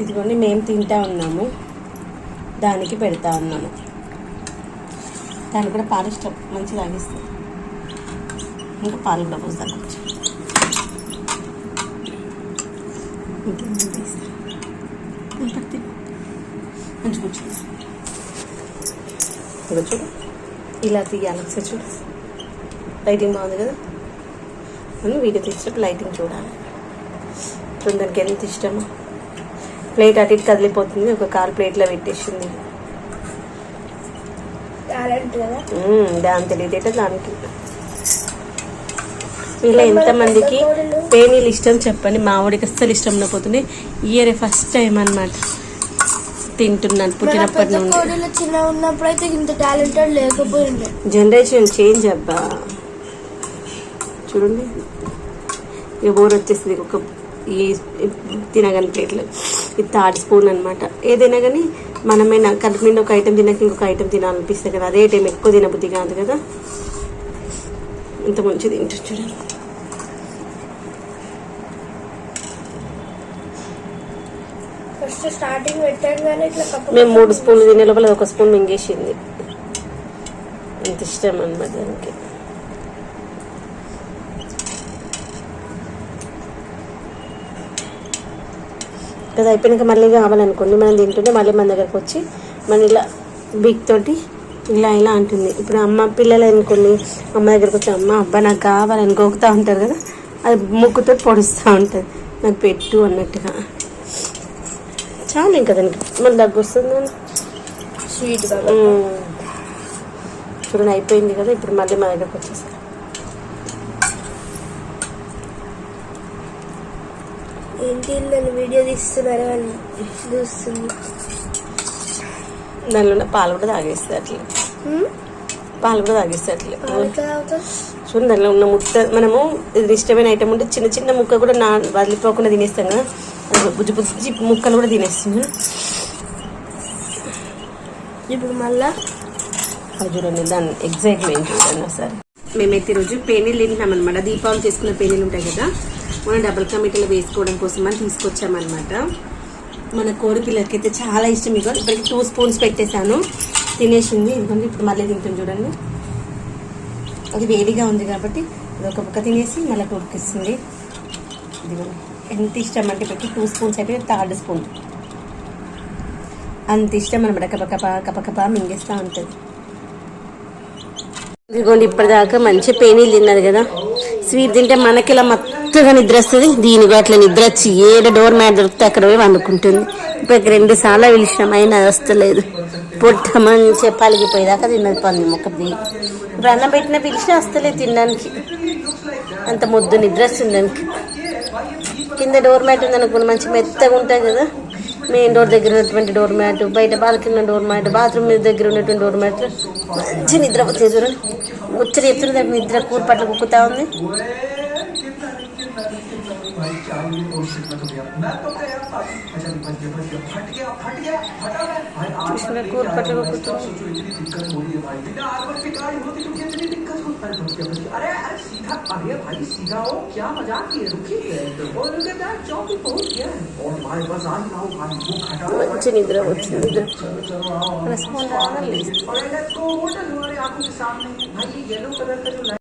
ఇదిగోండి మేము తింటా ఉన్నాము. దానికి పెడతా ఉన్నాము దానికి కూడా పాలు ఇష్టం మంచిగా లాగిస్తుంది ఇంకా పాలు కూడా పోస్తాను కొంచెం మంచిగా కూర్చో ఇక్కడ చూడు ఇలా తీయాలి ఒకసారి చూడు. లైటింగ్ బాగుంది కదా? మనం వీడియో తీసినప్పుడు లైటింగ్ చూడాలి. చూడు దానికి ఎంత ఇష్టమో. ప్లేట్ అటు ఇటు కదిలిపోతుంది. ఒక కాలు ప్లేట్లో పెట్టేసింది. దాని తెలియదేట దానికి. ఇలా ఎంతమందికి పేనీలు ఇష్టం చెప్పండి. మా వాడికి అస్సలు ఇష్టం ఉండకపోతుంది ఇయర్ ఫస్ట్ టైం అన్నమాట తింటున్నాను పుట్టినప్పటి నుండి. జనరేషన్ చేంజ్ అబ్బా. చూడండి. ఇక బోర్ వచ్చేస్తుంది ఒక ఈ తినగాని ప్లేట్లు. ఇది థర్డ్ స్పూన్ అనమాట ఏదైనా కానీ మనమైనా కడుపు నిండా ఒక ఐటెం తినక ఇంకొక ఐటెం తినాలనిపిస్తుంది కదా. అదే టైం ఎక్కువ తినబుద్ధి కాదు కదా. ఇంత మంచిది తింటుంది చూడండి. మేము మూడు స్పూన్లు తినే లోపల అది ఒక స్పూన్ మింగేసింది. అంత ఇష్టం అనమాట దానికి. అది అయిపోయినాక మళ్ళీ కావాలనుకోండి మనం తింటుంటే మళ్ళీ మన దగ్గరకు వచ్చి మన ఇలా బిగ్ తోటి ఇలా ఇలా అంటుంది. ఇప్పుడు అమ్మ పిల్లలు అనుకోండి అమ్మ దగ్గరకు వచ్చి అమ్మ అబ్బా నాకు కావాలని గోకుతూ ఉంటారు కదా అది ముక్కుతో పొడుస్తూ ఉంటుంది. నాకు పెట్టు అన్నట్టుగా. చాలు ఇంకా దానికి. మళ్ళీ దగ్గు వస్తుంది స్వీట్. చూడండి అయిపోయింది కదా. ఇప్పుడు మళ్ళీ మా దగ్గరకు వచ్చేసి ఏంటి నన్ను వీడియో తీస్తున్నారు అని చూస్తుంది. దానిలో పాలు కూడా తాగేస్తే అట్లా? పాలు కూడా తాగేస్తే అట్లా? చూడండి దానిలో ఉన్న ముద్ద మనము ఇది ఇష్టమైన ఐటమ్ ఉంటే చిన్న చిన్న ముక్క కూడా నా వదిలిపోకుండా తినేస్తాం కదా. బుజ్జి బుజ్జి ముక్కలు కూడా తినేస్తుంది ఇప్పుడు మళ్ళా? అది చూడండి దాని ఎగ్జైట్మెంట్ చూడండి ఒకసారి. మేమైతే ఈరోజు పేనీలు తింటున్నాం అనమాట దీపావళి చేసుకున్న పేనీలు ఉంటాయి కదా. మనం డబుల్ కమిటీలో వేసుకోవడం కోసం అని తీసుకొచ్చామన్నమాట. మన కోడి అయితే చాలా ఇష్టం ఇక ఇప్పటికి టూ స్పూన్స్ పెట్టేశాను. తినేసింది. ఎందుకంటే ఇప్పుడు మళ్ళీ తింటుంది చూడండి. అది వేడిగా ఉంది కాబట్టి అది ఒక పక్క తినేసి మళ్ళీ ఉడికిస్తుంది. ఇది ఎంత ఇష్టం అంటే పెట్టి టూ స్పూన్స్ అయిపోయి థర్డ్ స్పూన్. అంత ఇష్టం అనమాట కపకప కపకప మింగేస్తూ ఉంటుంది. ఇదిగోండి ఇప్పటిదాకా మంచి పేనీలు తిన్నారు కదా. స్వీట్ తింటే మనకి ఇలా మత్తుగా నిద్ర వస్తుంది దీనికి అట్లా నిద్ర వచ్చి ఏడ డోర్ మ్యాట్ దొరికితే అక్కడ పోయి వండుకుంటుంది. ఇప్పుడు రెండు సార్లు పిలిచినాం అయినా వస్తలేదు. పొట్ట మంచిగా పలిగిపోయేదాకా తిన్నది పంది మొక్క ఇప్పుడు అన్నం పెట్టిన పిలిచినా వస్తలేదు తినడానికి. అంత ముద్దు నిద్ర వస్తుంది దానికి. కింద డోర్ మ్యాట్ ఉంది మంచి మెత్తగా ఉంటుంది కదా. మెయిన్ డోర్ దగ్గర ఉన్నటువంటి డోర్ మ్యాట్ బయట బాల్కనీ ఉన్న డోర్ మ్యాట్ బాత్రూమ్ దగ్గర ఉన్నటువంటి డోర్ మ్యాట్ మంచి నిద్రపోతే చూడండి ముచ్చట చెప్తున్న దానికి నిద్ర కూరపట్ల కుక్కుతా ఉంది. చూసిన కూరపట్ల కుక్కుతుంది अरे भाई सीधा हो क्या मज़ाक किए? रुकिए और लुक एट चौक पे पहुँच गया और भाई बस आ ही रहा हूँ। भाई वो खड़ा है बच्चे निद्रा बच्चे निद्रा रेस्पॉन्ड आ रहा है। और लेट्स गो तो होटल हमारे आँखों के सामने भाई ये येलो कलर का जो